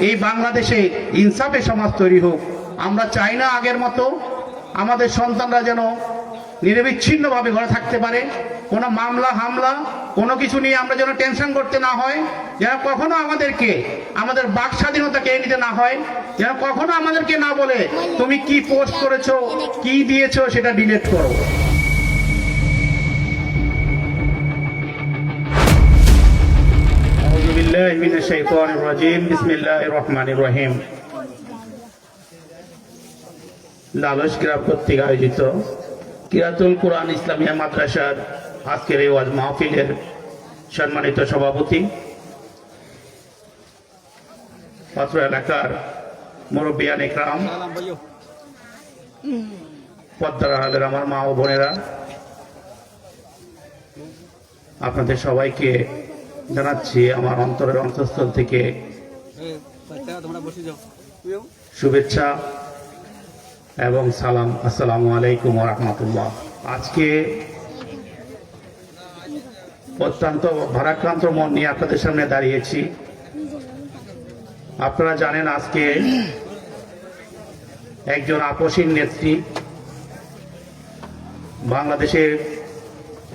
এই বাংলাদেশে ইনসাফে সমাজ তৈরি হোক। আমরা চাই না আগের মতো আমাদের সন্তানরা যেন নিরবিচ্ছিন্নভাবে ঘরে থাকতে পারে। কোনো মামলা, হামলা, কোনো কিছু নিয়ে আমরা যেন টেনশন করতে না হয়। যেন কখনো আমাদেরকে, আমাদের বাক স্বাধীনতা কেড়ে নিতে না হয়। যেন কখনো আমাদেরকে না বলে, তুমি কি পোস্ট করেছ, কি দিয়েছ সেটা ডিলিট করো। بالله من الشيطان الرجيم بسم الله الرحمن الرحيم লালস ক্রীড়া কর্তৃক আয়োজিত কিরাতুল কোরআন ইসলামিয়া মাদ্রাসার আজকের এই ওয়াজ মাহফিলের সম্মানিত সভাপতি পাত্র এলাকার মুরব্বিয়ান ইকরাম পদ্মার আড়ালের আমার মা ও বোনেরা আপনাদের সবাইকে জানাচ্ছি আমার অন্তরের অন্তঃস্থল থেকে শুভেচ্ছা এবং সালাম। আসসালামু আলাইকুম রহমতুল্লাহ। আজকে অত্যন্ত ভারাক্রান্ত মন নিয়ে আপনাদের সামনে দাঁড়িয়েছি। আপনারা জানেন আজকে একজন আপসীন নেত্রী বাংলাদেশের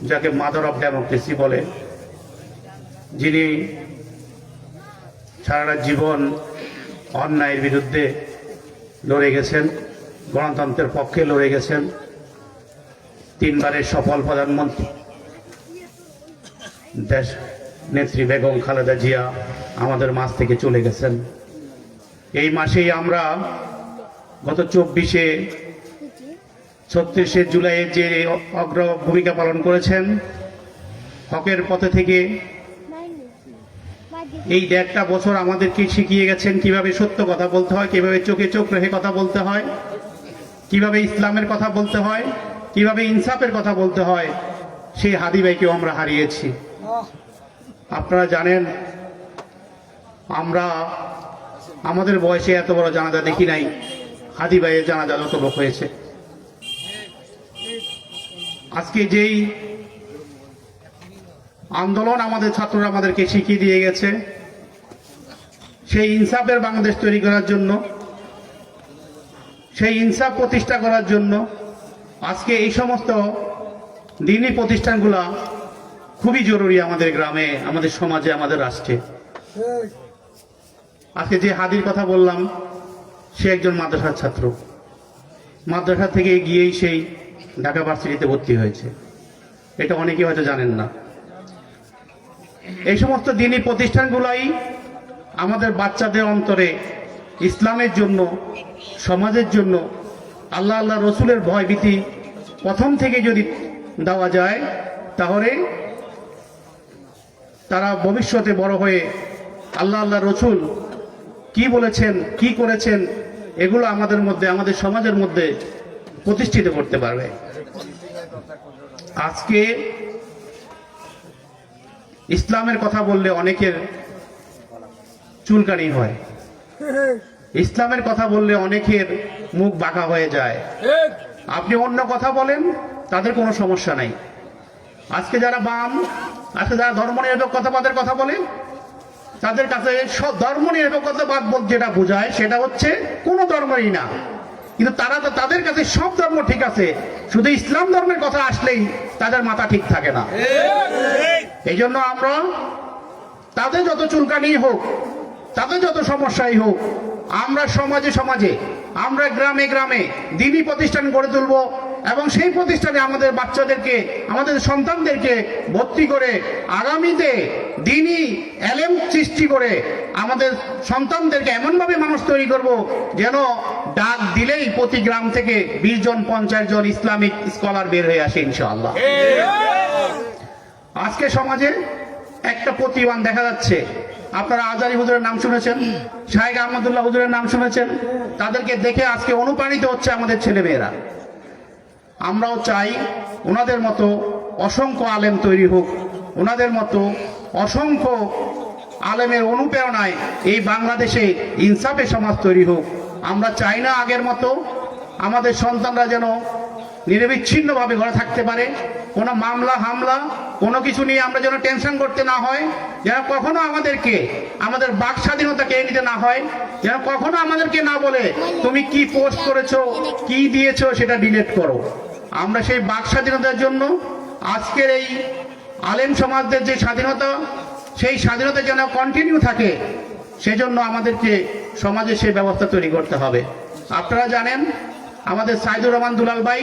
যাকে মাদার অফ ডেমোক্রেসি বলে যিনি সারাটা জীবন অন্যায়ের বিরুদ্ধে লড়ে গেছেন, গণতন্ত্রের পক্ষে লড়ে গেছেন, তিনবারের সফল প্রধানমন্ত্রী। দেশ নেত্রী বেগম খালেদা জিয়া আমাদের মাঝ থেকে চলে গেছেন। এই মাসেই আমরা গত চব্বিশে, ছত্রিশে জুলাইয়ের যে অগ্র ভূমিকা পালন করেছেন, হকের পথে থেকে এই দেড়টা বছর আমাদেরকে শিখিয়ে গেছেন কীভাবে সত্য কথা বলতে হয়, কীভাবে চোখে চোখ রেখে কথা বলতে হয়, কীভাবে ইসলামের কথা বলতে হয়, কীভাবে ইনসাফের কথা বলতে হয়, সেই হাদি ভাইকেও আমরা হারিয়েছি। আপনারা জানেন, আমরা, আমাদের বয়সে এত বড় জানাজা দেখি নাই হাদি ভাইয়ের জানাজা যত লোক হয়েছে। আজকে যেই আন্দোলন আমাদের ছাত্ররা আমাদেরকে শিখিয়ে দিয়ে গেছে। সেই ইনসাফের বাংলাদেশ তৈরি করার জন্য, সেই ইনসাফ প্রতিষ্ঠা করার জন্য আজকে এই সমস্ত দিনই প্রতিষ্ঠানগুলা খুবই জরুরি আমাদের গ্রামে, আমাদের সমাজে, আমাদের রাষ্ট্রে। আজকে যে হাদির কথা বললাম, সে একজন মাদ্রাসার ছাত্র। মাদ্রাসা থেকে গিয়েই সেই ঢাকা ভার্সিটিতে ভর্তি হয়েছে। এটা অনেকেই হয়তো জানেন না। এই সমস্ত দিনই প্রতিষ্ঠানগুলাই আমাদের বাচ্চাদের অন্তরে ইসলামের জন্য, সমাজের জন্য, আল্লাহ আল্লাহ রসুলের ভয়ভীতি প্রথম থেকে যদি দেওয়া যায়, তাহলে তারা ভবিষ্যতে বড় হয়ে আল্লাহ আল্লাহ রসুল কি বলেছেন, কি করেছেন, এগুলো আমাদের মধ্যে, আমাদের সমাজের মধ্যে প্রতিষ্ঠিত করতে পারবে। আজকে ইসলামের কথা বললে অনেকের চুলকানি হয়। ইসলামের কথা বললে অনেকের মুখ বাঁকা হয়ে যায়। আপনি অন্য কথা বলেন, তাদের কোনো সমস্যা নাই। আজকে যারা বাম, আজকে যারা ধর্ম নিরপেক্ষতাবাদের কথা বলে, তাদের কাছে সব ধর্ম নিরপেক্ষতাবাদ বলতে যেটা বোঝায়, সেটা হচ্ছে কোনো ধর্মই না। কিন্তু তারা তো তাদের কাছে সব ধর্ম ঠিক আছে, শুধু ইসলাম ধর্মের কথা আসলেই তাদের মাথা ঠিক থাকে না। এই জন্য আমরা, তাদের যত চুলকানি হোক, তাদের যত সমস্যাই হোক, আমরা সমাজে সমাজে, আমরা গ্রামে গ্রামে দিনই প্রতিষ্ঠান গড়ে তুলব এবং সেই প্রতিষ্ঠানে আমাদের বাচ্চাদেরকে, আমাদের সন্তানদেরকে ভর্তি করে আগামীতে দিনই এলেম সৃষ্টি করে আমাদের সন্তানদেরকে এমনভাবে মানুষ তৈরি করব যেন ডাক দিলেই প্রতি গ্রাম থেকে বিশ জন, পঞ্চাশ জন ইসলামিক স্কলার বের হয়ে আসে ইনশাআল্লাহ। আজকে সমাজে একটা প্রতিবান দেখা যাচ্ছে। আপনারা আজারি হুজুরের নাম শুনেছেন, শাহেক আহমদুল্লাহ হুজুরের নাম শুনেছেন। তাদেরকে দেখে আজকে অনুপ্রাণিত হচ্ছে আমাদের ছেলেমেয়েরা। আমরাও চাই ওনাদের মতো অসংখ্য আলেম তৈরি হোক, ওনাদের মতো অসংখ্য আলেমের অনুপ্রেরণায় এই বাংলাদেশে ইনসাফে সমাজ তৈরি হোক। আমরা চাই না আগের মতো আমাদের সন্তানরা যেন নিরবিচ্ছিন্নভাবে ঘরে থাকতে পারে। কোনো মামলা, হামলা, কোনো কিছু নিয়ে আমরা যেন টেনশন করতে না হয়, যেন কখনো আমাদেরকে, আমাদের বাক স্বাধীনতা কেড়ে নিতে না হয়, যেন কখনো আমাদেরকে না বলে, তুমি কি পোস্ট করেছ, কি দিয়েছ সেটা ডিলিট করো। আমরা সেই বাক স্বাধীনতার জন্য আজকের এই আলেম সমাজদের যে স্বাধীনতা, সেই স্বাধীনতা যেন কন্টিনিউ থাকে, সেজন্য আমাদেরকে সমাজে সেই ব্যবস্থা তৈরি করতে হবে। আপনারা জানেন আমাদের সাইদুর রহমান দুলাল ভাই,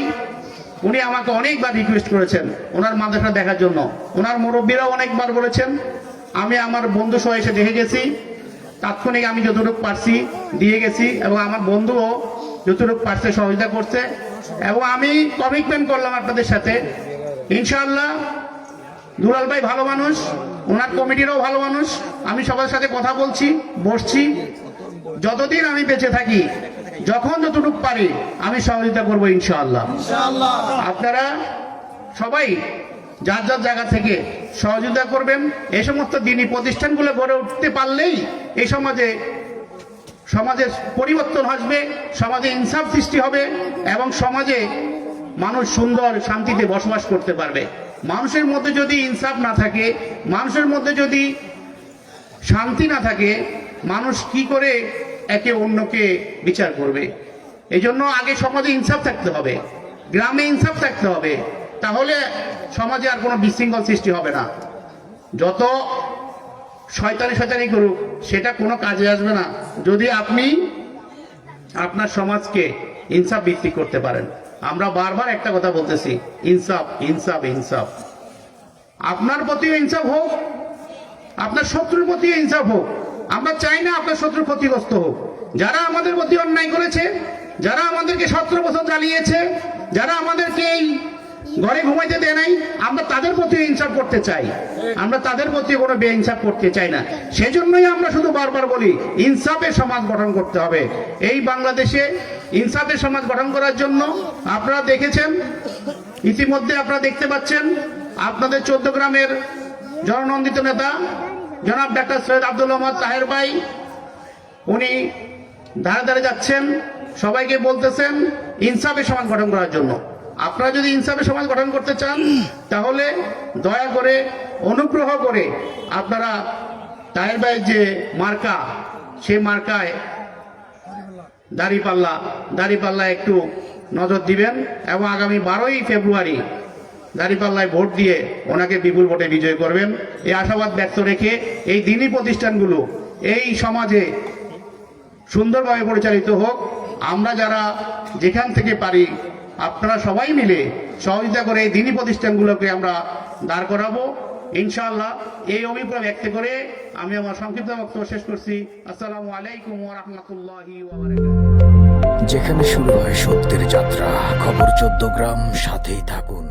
উনি আমাকে অনেকবার রিকোয়েস্ট করেছেন ওনার মাদ্রাসা দেখার জন্য। ওনার মুরব্বীরাও অনেকবার বলেছেন, আমি আমার বন্ধু সহ এসে দেখে গেছি, তাৎক্ষণিক আমি যতটুকু পারছি দিয়ে গেছি এবং আমার বন্ধুও যতটুকু পারছে সহযোগিতা করছে এবং আমি কমিটমেন্ট করলাম আপনাদের সাথে। ইনশাআল্লাহ, দুলাল ভাই ভালো মানুষ, ওনার কমিটিরও ভালো মানুষ। আমি সবার সাথে কথা বলছি, বসছি। যতদিন আমি বেঁচে থাকি যখন যতটুকু পারি আমি সহযোগিতা করব ইনশাআল্লাহ। আপনারা সবাই যার যার জায়গা থেকে সহযোগিতা করবেন এই সমস্ত দিনই প্রতিষ্ঠানগুলো গড়ে উঠতে পারলেই এই সমাজে সমাজের পরিবর্তন আসবে সমাজে ইনসাফ সৃষ্টি হবে এবং সমাজে মানুষ সুন্দর শান্তিতে বসবাস করতে পারবে। মানুষের মধ্যে যদি ইনসাফ না থাকে মানুষের মধ্যে যদি শান্তি না থাকে মানুষ কি করে একে অন্যকে বিচার করবে? এই জন্য আগে সমাজে ইনসাফ থাকতে হবে। গ্রামে ইনসাফ থাকতে হবে। তাহলে সমাজে আর কোনো বিশৃঙ্খল সৃষ্টি হবে না। যত শয়তানি শয়তানি করুক, সেটা কোনো কাজে আসবে না। যদি আপনি আপনার সমাজকে ইনসাফ ভিত্তিক করতে পারেন। আমরা বারবার একটা কথা বলতেছি, ইনসাফ ইনসাফ ইনসাফ। আপনার প্রতিও ইনসাফ হোক, আপনার শত্রুর প্রতিও ইনসাফ হোক। আমরা চাই না আপনার শত্রু ক্ষতিগ্রস্ত হোক। যারা আমাদের প্রতি অন্যায় করেছে, যারা আমাদেরকে সতেরো বছর জ্বালিয়েছে যারা আমাদেরকে এই ঘরে ঘুমাইতে দেয় নাই, আমরা তাদের প্রতি ইনসাফ করতে চাই। আমরা তাদের প্রতি কোনো বেইনসাফ করতে চাই না। সেজন্যই আমরা শুধু বারবার বলি, ইনসাফের সমাজ গঠন করতে হবে। এই বাংলাদেশে ইনসাফের সমাজ গঠন করার জন্য আপনারা দেখেছেন, ইতিমধ্যে আপনারা দেখতে পাচ্ছেন, আপনাদের চোদ্দ গ্রামের জননন্দিত নেতা জনাব ডাক্তার সৈয়দ আব্দুল রহমান তাহের ভাই, উনি ধারে ধারে যাচ্ছেন, সবাইকে বলতেছেন, ইনসাফের সমাজ গঠন করার জন্য। আপনারা যদি ইনসাফের সমাজ গঠন করতে চান, তাহলে দয়া করে, অনুগ্রহ করে আপনারা তাহের ভাইয়ের যে মার্কা, সে মার্কায় দাড়িপাল্লা দাড়িপাল্লা একটু নজর দিবেন এবং আগামী বারোই ফেব্রুয়ারি দাড়িপাল্লায় ভোট দিয়ে ওনাকে বিপুল ভোটে বিজয় করবেন। এই আশাবাদ ব্যক্ত রেখে এই দিনই প্রতিষ্ঠানগুলো, এই সমাজে সুন্দরভাবে পরিচালিত হোক, আমরা যারা যেখান থেকে পারি, আপনারা সবাই মিলে সহযোগিতা করে এই দিনই প্রতিষ্ঠানগুলোকে আমরা দাঁড় করাবো। ইনশাআল্লাহ এই অভিপ্রায় ব্যক্ত করে আমি আমার সংক্ষিপ্ত বক্তব্য শেষ করছি। আসসালামু আলাইকুম রাহমাতুল্লাহি যেখানে শুরু হয় সত্যের যাত্রা, খবর চোদ্দ গ্রাম, সাথেই থাকুন।